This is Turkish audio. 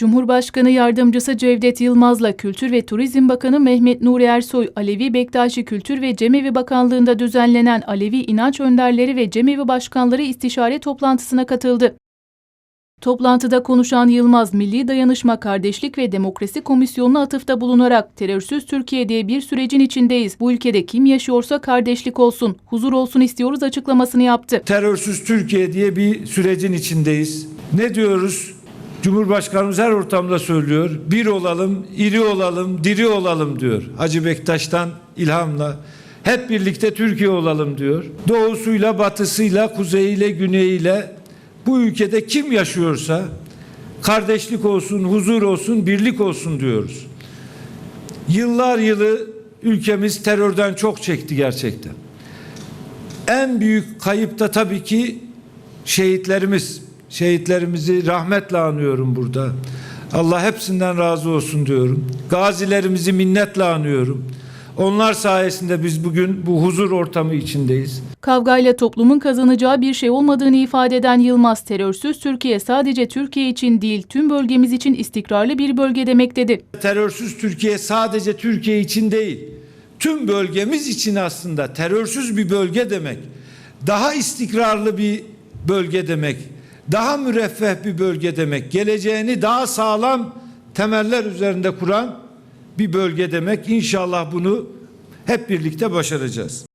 Cumhurbaşkanı Yardımcısı Cevdet Yılmaz'la Kültür ve Turizm Bakanı Mehmet Nuri Ersoy, Alevi Bektaşi Kültür ve Cemevi Bakanlığı'nda düzenlenen Alevi İnanç Önderleri ve Cemevi Başkanları istişare toplantısına katıldı. Toplantıda konuşan Yılmaz, Milli Dayanışma, Kardeşlik ve Demokrasi Komisyonu'na atıfta bulunarak terörsüz Türkiye diye bir sürecin içindeyiz. Bu ülkede kim yaşıyorsa kardeşlik olsun, huzur olsun istiyoruz açıklamasını yaptı. terörsüz Türkiye diye bir sürecin içindeyiz. Ne diyoruz? Cumhurbaşkanımız her ortamda söylüyor. Bir olalım, iri olalım, diri olalım diyor. Hacı Bektaş'tan ilhamla. Hep birlikte Türkiye olalım diyor. Doğusuyla, batısıyla, kuzeyiyle, güneyiyle bu ülkede kim yaşıyorsa kardeşlik olsun, huzur olsun, birlik olsun diyoruz. Yıllar yılı ülkemiz terörden çok çekti gerçekten. En büyük kayıp da tabii ki şehitlerimiz. Şehitlerimizi rahmetle anıyorum burada. Allah hepsinden razı olsun diyorum. Gazilerimizi minnetle anıyorum. Onlar sayesinde biz bugün bu huzur ortamı içindeyiz. Kavgayla toplumun kazanacağı bir şey olmadığını ifade eden Yılmaz, terörsüz Türkiye sadece Türkiye için değil tüm bölgemiz için istikrarlı bir bölge demek dedi. Terörsüz Türkiye sadece Türkiye için değil, tüm bölgemiz için aslında terörsüz bir bölge demek. Daha istikrarlı bir bölge demek. Daha müreffeh bir bölge demek. Geleceğini daha sağlam temeller üzerinde kuran bir bölge demek. İnşallah bunu hep birlikte başaracağız.